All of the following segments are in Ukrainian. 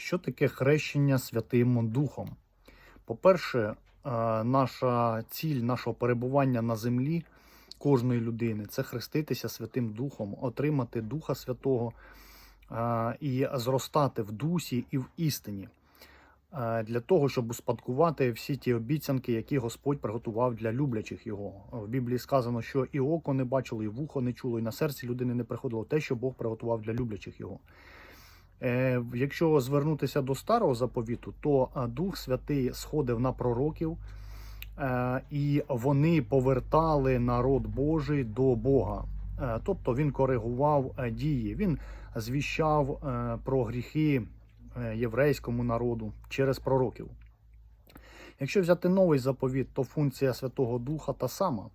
Що таке хрещення Святим Духом? По-перше, е, наша ціль нашого перебування на землі кожної людини це хреститися Святим Духом, отримати Духа Святого е, і зростати в дусі і в істині. е, Для того, щоб успадкувати всі ті обіцянки, які Господь приготував для люблячих його. В Біблії сказано, що і око не бачило, і вухо не чуло, і на серці людини не приходило те, що Бог приготував для люблячих його. Е, Якщо звернутися до старого заповіту, то е, Дух Святий сходив на пророків, е, і вони повертали народ Божий до Бога. Тобто він коригував дії, він звіщав про гріхи єврейському народу через пророків. Якщо взяти новий заповіт, то функція Святого Духа та сама.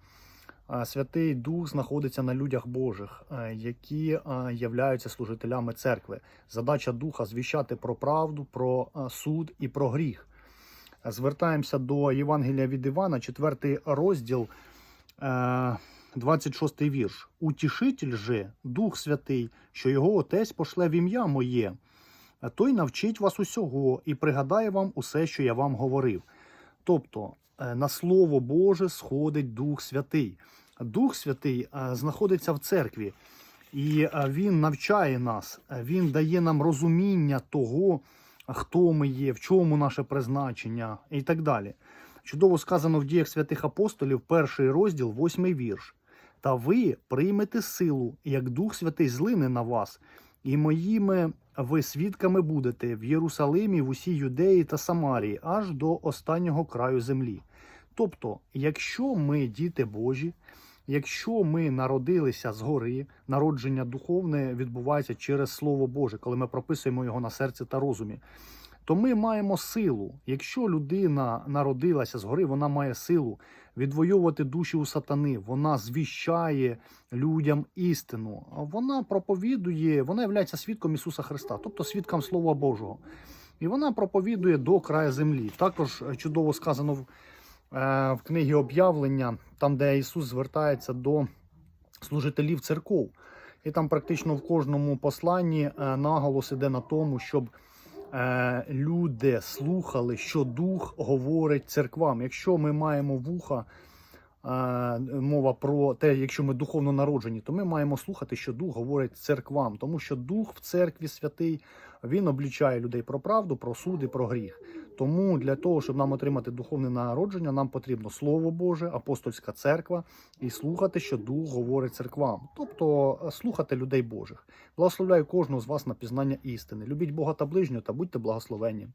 Святий Дух знаходиться на людях Божих, е, які е, являються служителями церкви. Задача Духа звіщати про правду, про е, суд і про гріх. Звертаємося до Євангелія від Івана, 4 розділ, е, 26 вірш. Утішитель же, Дух Святий, що його Отець пошле в ім'я моє, той навчить вас усього і пригадає вам усе, що я вам говорив. Тобто е, на Слово Боже сходить Дух Святий. Дух Святий е, знаходиться в церкві, і е, він навчає нас, він дає нам розуміння того, хто ми є, в чому наше призначення і так далі. Чудово сказано в діях святих апостолів, перший розділ, восьмий вірш. Та ви приймете силу, як Дух Святий злине на вас, і моїми ви свідками будете в Єрусалимі, в усій Юдеї та Самарії, аж до останнього краю землі. Тобто, якщо ми діти Божі, якщо ми народилися згори, народження духовне відбувається через Слово Боже, коли ми прописуємо його на серці та розумі, то ми маємо силу. Якщо людина народилася згори, вона має силу відвоювати душі у сатани. Вона звіщає людям істину. Вона проповідує, вона є свідком Ісуса Христа, тобто свідком Слова Божого. І вона проповідує до краю землі. Також е, чудово сказано в, е, в книгі об'явлення, там, де Ісус звертається до служителів церков. І там практично в кожному посланні е, наголос іде на тому, щоб е, люди слухали, що Дух говорить церквам. Якщо ми маємо вуха, мова про те, якщо ми духовно народжені, то ми маємо слухати, що Дух говорить церквам, тому що Дух в церкві святий він облічає людей про правду, про суд і про гріх. Тому для того, щоб нам отримати духовне народження, нам потрібно Слово Боже, апостольська церква і слухати, що Дух говорить церквам, тобто е, слухати людей Божих. Благословляю кожного з вас на пізнання істини. Любіть Бога та ближнього та будьте благословенні.